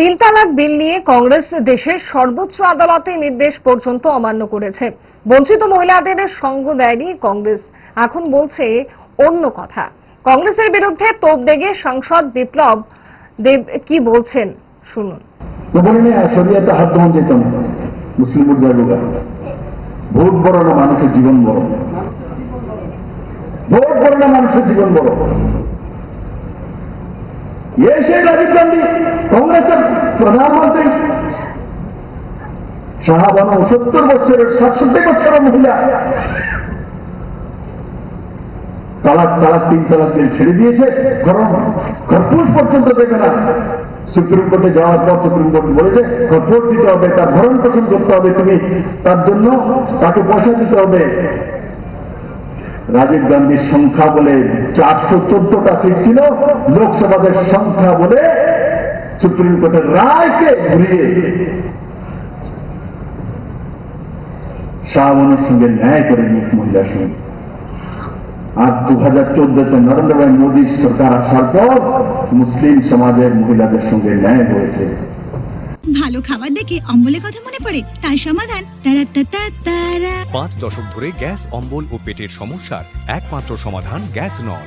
তিন তালাক বিল নিয়ে কংগ্রেস দেশের সর্বোচ্চ আদালতে নির্দেশ পর্যন্ত অমান্য করেছে। বঞ্চিত মহিলাদের সঙ্গ দেয়নি কংগ্রেস। এখন বলছে অন্য কথা। কংগ্রেসের বিরুদ্ধে তোপ দেগে সাংসদ বিপ্লব দেব কি বলছেন? শুনুন। ভোট বড় না মানুষের জীবন বড়। ভোট বড় না মানুষের জীবন বড়। রাজীব গান্ধী প্রধানমন্ত্রী শাহাবানো সত্তর বছরের, সাতষট্টি বছরের মহিলা। তালাক তালাক তিন তালাক বিল ছেড়ে দিয়েছে। কারণ খরপুষ পর্যন্ত দেবে না। সুপ্রিম কোর্টে যাওয়ার পর সুপ্রিম কোর্ট বলেছে খরপুষ দিতে হবে, তার ভরণ পোষণ করতে হবে তুমি, তার জন্য তাকে পয়সা দিতে হবে। রাজীব গান্ধীর সংখ্যা বলে চারশো চোদ্দটা সিট ছিল, লোকসভাদের সংখ্যা বলে সুপ্রিম কোর্টের রায়কে ঘুরিয়ে শাহবানের সঙ্গে ন্যায় করে নিয়ে মহিলার সঙ্গে আর দু হাজার চোদ্দতে নরেন্দ্র ভাই মোদী সরকার আসার পর মুসলিম সমাজের মহিলাদের সঙ্গে ন্যায় হয়েছে। ভালো খাবার দেখে অম্বলের কথা মনে পড়ে তার সমাধান তারা তারা তারা পাঁচ দশক ধরে গ্যাস অম্বল ও পেটের সমস্যার একমাত্র সমাধান গ্যাস নল